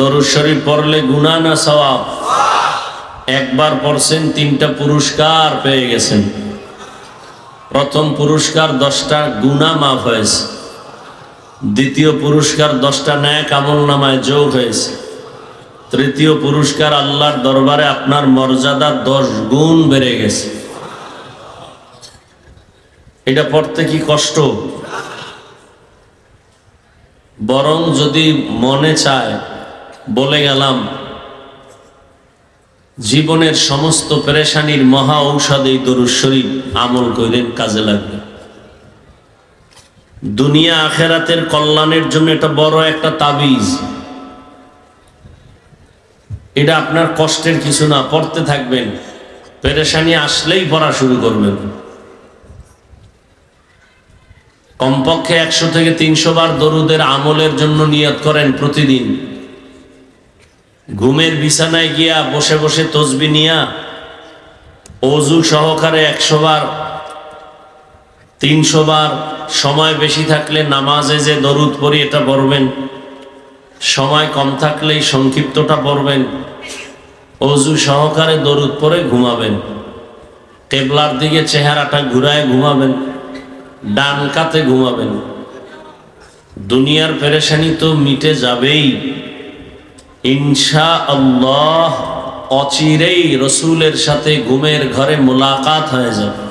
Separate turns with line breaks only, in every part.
দরুদ শরীফ পড়লে গুনা না সওয়াব? একবার পড়ছেন, তিনটা পুরস্কার পেয়ে গেছেন। প্রথম পুরস্কার দশটা গুনা মাফ হয়েছে। দ্বিতীয় পুরস্কার দশটা ন্যায় আমল নামায় যোগ হয়েছে। তৃতীয় পুরস্কার আল্লাহর দরবারে আপনার মর্যাদা দশ গুণ বেড়ে গেছে। এটা পড়তে কি কষ্ট? বরং যদি মনে চায় বলে গেলাম, জীবনের সমস্ত পেরেশানির মহা ঔষধ এই দরুদ শরীফ আমল করেন কাজে লাগবে। দুনিয়া আখেরাতের কল্যাণের জন্য এটা বড় একটা তাবিজ। এটা আপনার কষ্টের কিছু না, পড়তে থাকবেন। পেরেশানি আসলেই পড়া শুরু করবেন। কমপক্ষে একশো থেকে তিনশো বার দরুদের আমলের জন্য নিয়ত করেন প্রতিদিন। ঘুমের বিছানায় গিয়া বসে বসে তসবি নিয়া অজু সহকারে একশো বার তিনশো বার সময় বেশি থাকলে নামাজে যে দরুদ পড়ি এটা পড়বেন। সময় কম থাকলেই সংক্ষিপ্তটা পড়বেন। অজু সহকারে দরুদ পরে ঘুমাবেন। টেবলার দিকে চেহারাটা ঘুরায় ঘুমাবেন। ডান কাতে ঘুমাবেন। দুনিয়ার পেরেশানি তো মিটে যাবেই। ইনশা আল্লাহ অচিরেই রসুলের সাথে ঘুমের ঘরে মোলাকাত হয়ে যাবে।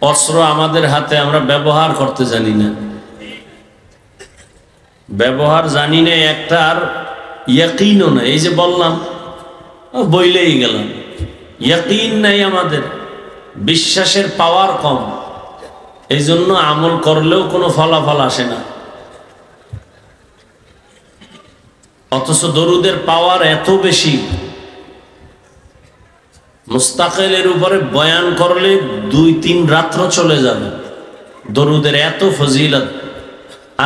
অস্ত্র আমাদের হাতে আমরা ব্যবহার করতে জানি না। ব্যবহার জানি না আর ইয়াকিনও না, এই যে বললাম বইলেই গেলাম। ইয়াকিন নাই আমাদের, বিশ্বাসের পাওয়ার কম। এই জন্য আমল করলেও কোনো ফলাফল আসে না। অথচ দরুদের পাওয়ার এত বেশি। মুস্তাকেলের উপরে বয়ান করলে দুই তিন রাত্র চলে যাবে। দরুদের এত ফজিলত,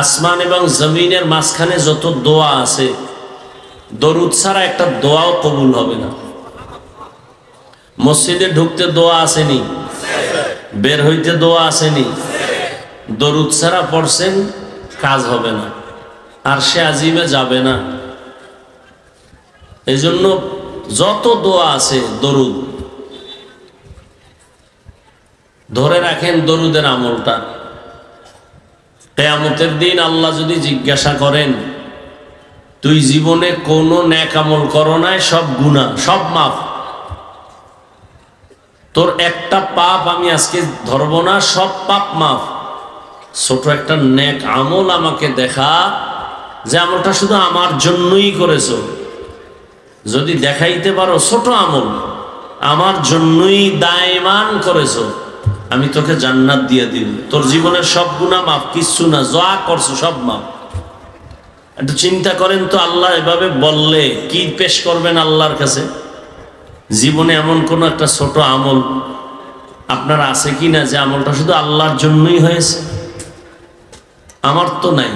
আসমান এবং জমিনের মাঝখানে যত দোয়া আছে, দরুদ ছাড়া একটা দোয়াও কবুল হবে না। মসজিদে ঢুকতে দোয়া আসেনি, বের হইতে দোয়া আসেনি, দরুদ ছাড়া পড়ছেন, কাজ হবে না। আর সে আজিমে যাবে না। এই জন্য যত দোয়া আছে, দরুদ। ধরে রাখেন দরুদের আমলটা। কেয়ামতের দিন আল্লাহ যদি জিজ্ঞাসা করেন, তুই জীবনে কোনো ন্যাক আমল করো নাই? সব গুণা সব মাফ। তোর একটা পাপ আমি আজকে ধরব না, সব পাপ মাফ। ছোট একটা ন্যাক আমল আমাকে দেখা যে আমলটা শুধু আমার জন্যই করেছ। যদি দেখাইতে পারো ছোট আমল, আমার জন্যই দায়মান করেছ, আমি তোকে জান্নাত দিয়ে দিব। তোর জীবনের সব গুণা মাপ কিচ্ছু না, যা করছ সব মাপ একটু চিন্তা করেন তো, আল্লাহ এভাবে বললে কি পেশ করবেন আল্লাহর কাছে? জীবনে এমন কোন একটা ছোট আমল আপনার আছে কি না, যে আমলটা শুধু আল্লাহর জন্যই হয়েছে? আমার তো নাই।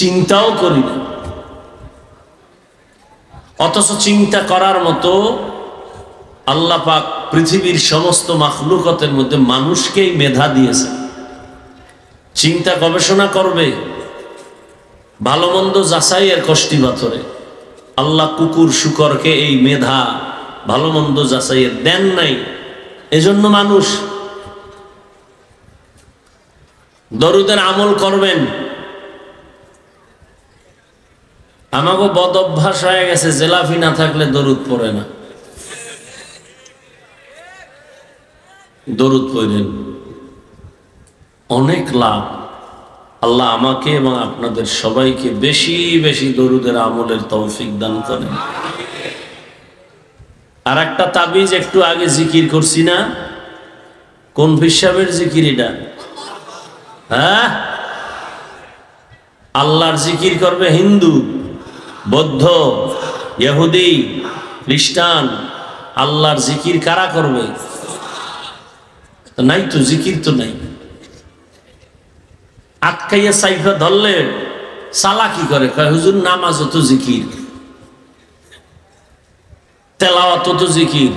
চিন্তাও করি না। অথচ চিন্তা করার মতো আল্লাহ পাক পৃথিবীর সমস্ত মাখলুকতের মধ্যে মানুষকেই মেধা দিয়েছে। চিন্তা গবেষণা করবে ভালো মন্দ যাচাইয়ের কষ্টি পাথরে। আল্লাহ কুকুর শুকরকে এই মেধা ভালো মন্দ যাচাইয়ের দেন নাই। এজন্য মানুষ দরুদের আমল করবেন আমাকে বদ অভ্যাস হয়ে গেছে, জেলাফি না থাকলে দরুদ পড়ে না। দরুদ পড়েন। অনেক লাভ। আল্লাহ আমাকে এবং আপনাদের সবাইকে বেশি বেশি দরুদের আমলের তৌফিক দান করেন। আর একটা তাবিজ একটু আগে জিকির করছি না? কোন হিসাবের জিকির এটা? হ্যাঁ? আল্লাহর জিকির করবে হিন্দু। বৌদ্ধ, ইহুদি, খ্রিস্টান, আল্লাহর জিকির কারা করবে? নাই তো, জিকির তো নাই। আটকাইয়া সাইফা ধরলে সালা কি করে? কয়, হুজুর নামাজ তো জিকির। তেলাওয়াত তো জিকির।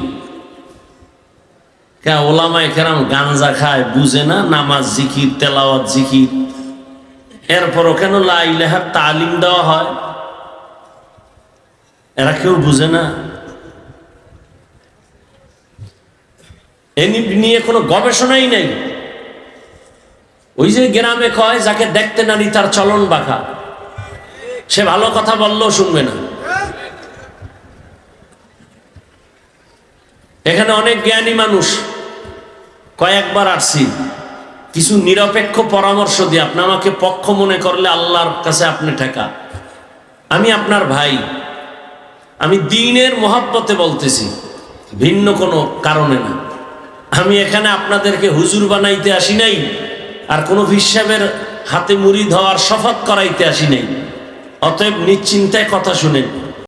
কে, ওলামায় কেরাম গাঞ্জা খায়, বুঝে না নামাজ জিকির, তেলাওয়াত জিকির। এরপরও কেন লাইলেহার তালিম দেওয়া হয়? এরা কেউ বুঝে না। নিয়ে কোনো গবেষণাই নেই। ওই যে গ্রামে কয়, যাকে দেখতে নারী তার চলন বাঁকা। সে ভালো কথা বললেও শুনবে না। এখানে অনেক জ্ঞানী মানুষ। কয়েকবার আসছি। কিছু নিরপেক্ষ পরামর্শ দিয়ে আপনি আমাকে পক্ষ মনে করলে আল্লাহর কাছে আপনি ঠেকা। আমি আপনার ভাই। আমি দিনের মহাব্বতে বলতেছি, ভিন্ন কোনো কারণে না। আমি এখানে আপনাদেরকে হুজুর বানাইতে আসি নাই, আর কোনো হিসাবের হাতে মুড়ি ধোয়ার শপথ করাইতে আসি নাই। অতএব নিশ্চিন্তায় কথা শুনেন।